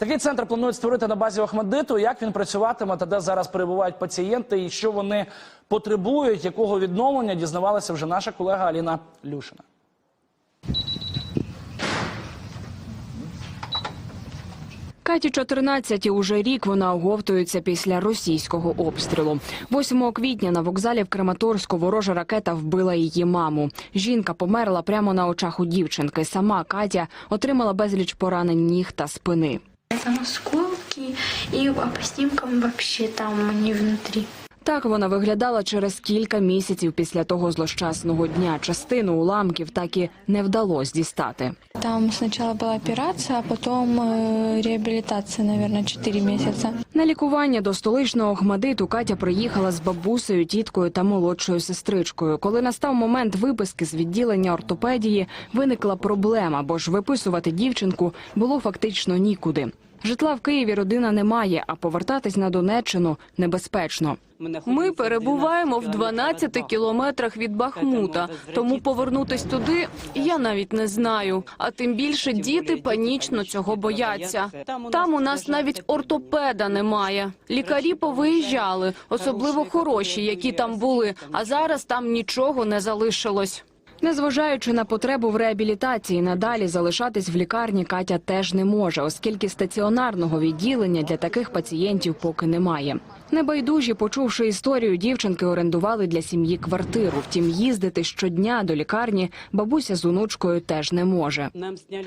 Такий центр планують створити на базі Охмадиту. Як він працюватиме та де зараз перебувають пацієнти, і що вони потребують, якого відновлення дізнавалася вже наша колега Аліна Люшина. Каті 14 і уже рік вона оговтується після російського обстрілу. 8 квітня на вокзалі в Краматорську ворожа ракета вбила її маму. Жінка померла прямо на очах у дівчинки. Сама Катя отримала безліч поранень ніг та спини. Там осколки, и а по снимкам вообще там они внутри. Так вона виглядала через кілька місяців після того злощасного дня. Частину уламків так і не вдалося дістати. Там сначала была операция, а потом э, реабилитация, наверное, 4 месяца. На лікування до столичного Охмадиту Катя приїхала з бабусею, тіткою та молодшою сестричкою. Коли настав момент виписки з відділення ортопедії, виникла проблема, бо ж виписувати дівчинку було фактично нікуди. Житла в Києві родина не має, а повертатись на Донеччину небезпечно. Ми перебуваємо в 12 кілометрах від Бахмута, тому повернутись туди я навіть не знаю. А тим більше діти панічно цього бояться. Там у нас навіть ортопеда немає. Лікарі повиїжджали, особливо хороші, які там були. А зараз там нічого не залишилось. Незважаючи на потребу в реабілітації, надалі залишатись в лікарні Катя теж не може, оскільки стаціонарного відділення для таких пацієнтів поки немає. Небайдужі, почувши історію, дівчинки орендували для сім'ї квартиру. Втім, їздити щодня до лікарні бабуся з онучкою теж не може.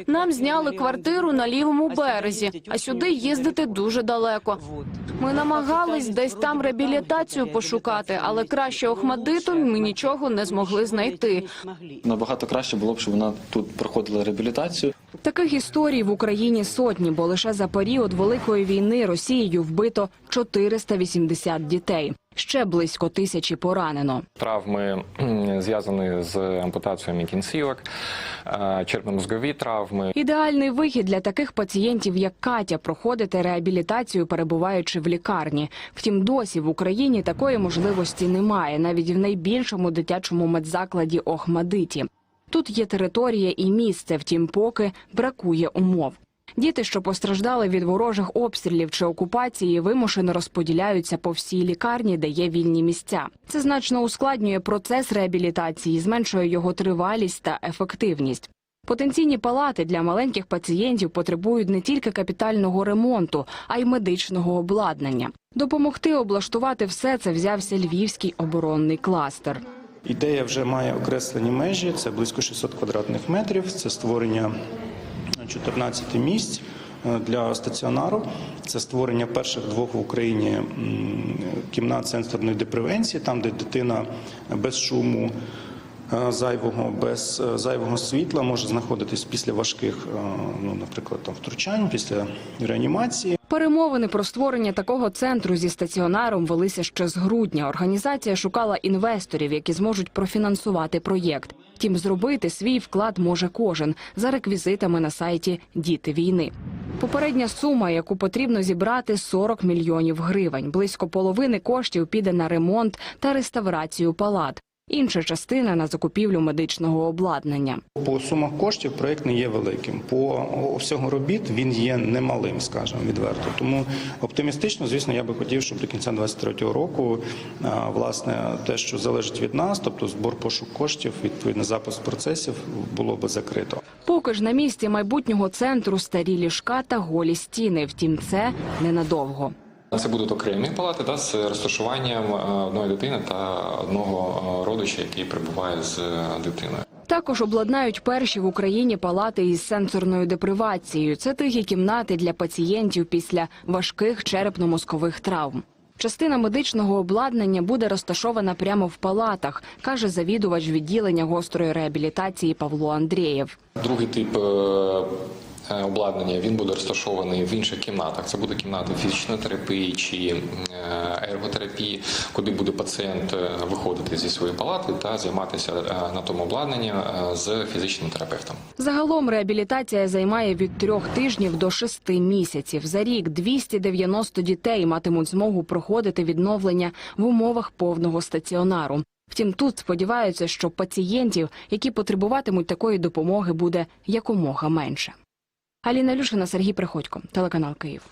Нам зняли квартиру на лівому березі, а сюди їздити дуже далеко. Ми намагались десь там реабілітацію пошукати, але краще Охмадиту ми нічого не змогли знайти. Набагато краще було б, щоб вона тут проходила реабілітацію. Таких історій в Україні сотні, бо лише за період великої війни Росією вбито 480 дітей. Ще близько тисячі поранено. Травми зв'язані з ампутаціями кінцівок, е, черепно-мозгові травми, Ідеальний вихід для таких пацієнтів, як Катя, проходити реабілітацію, перебуваючи в лікарні. Втім, досі в Україні такої можливості немає, навіть в найбільшому дитячому медзакладі Охмадиті. Тут є територія і місце, втім, поки бракує умов. Діти, що постраждали від ворожих обстрілів чи окупації, вимушено розподіляються по всій лікарні, де є вільні місця. Це значно ускладнює процес реабілітації, зменшує його тривалість та ефективність. Потенційні палати для маленьких пацієнтів потребують не тільки капітального ремонту, а й медичного обладнання. Допомогти облаштувати все це взявся львівський оборонний кластер. Ідея вже має окреслені межі. Це близько 600 квадратних метрів. Це створення 14 місць е, для стаціонару. Це створення перших двох в Україні кімнат сенсорної депревенції, там, де дитина без шуму. е, Зайвого без е, зайвого світла може знаходитись після важких, е, ну наприклад, там втручань, після реанімації. Перемовини про створення такого центру зі стаціонаром велися ще з грудня. Організація шукала інвесторів, які зможуть профінансувати проєкт. Втім, зробити свій вклад може кожен за реквізитами на сайті Діти війни. Попередня сума, яку потрібно зібрати, 40 мільйонів гривень. Близько половини коштів піде на ремонт та реставрацію палат. Інша частина на закупівлю медичного обладнання. По сумах коштів проект не є великим. По всього робіт він є немалим, скажімо, відверто. Тому оптимістично, звісно, я би хотів, щоб до кінця 2023 року власне те, що залежить від нас, тобто збор пошук коштів, відповідно запуск процесів, було би закрито. Поки ж на місці майбутнього центру старі ліжка та голі стіни. Втім, це ненадовго. Це будуть окремі палати да, з розташуванням е, одної дитини та одного е, родича, який прибуває з е, дитиною. Також обладнають перші в Україні палати із сенсорною депривацією. Це тихі кімнати для пацієнтів після важких черепно-мозкових травм. Частина медичного обладнання буде розташована прямо в палатах, каже завідувач відділення гострої реабілітації Павло Андрієв. Другий тип обладнання він буде розташований в інших кімнатах. Це буде кімнати фізичної терапії чи е, ерготерапії, куди буде пацієнт е, виходити зі своєї палати та займатися е, на тому обладнанні е, з фізичним терапевтом. Загалом реабілітація займає від трьох тижнів до шести місяців. За рік 290 дітей матимуть змогу проходити відновлення в умовах повного стаціонару. Втім, тут сподіваються, що пацієнтів, які потребуватимуть такої допомоги, буде якомога менше. Аліна Люшина, Сергій Приходько, телеканал Київ.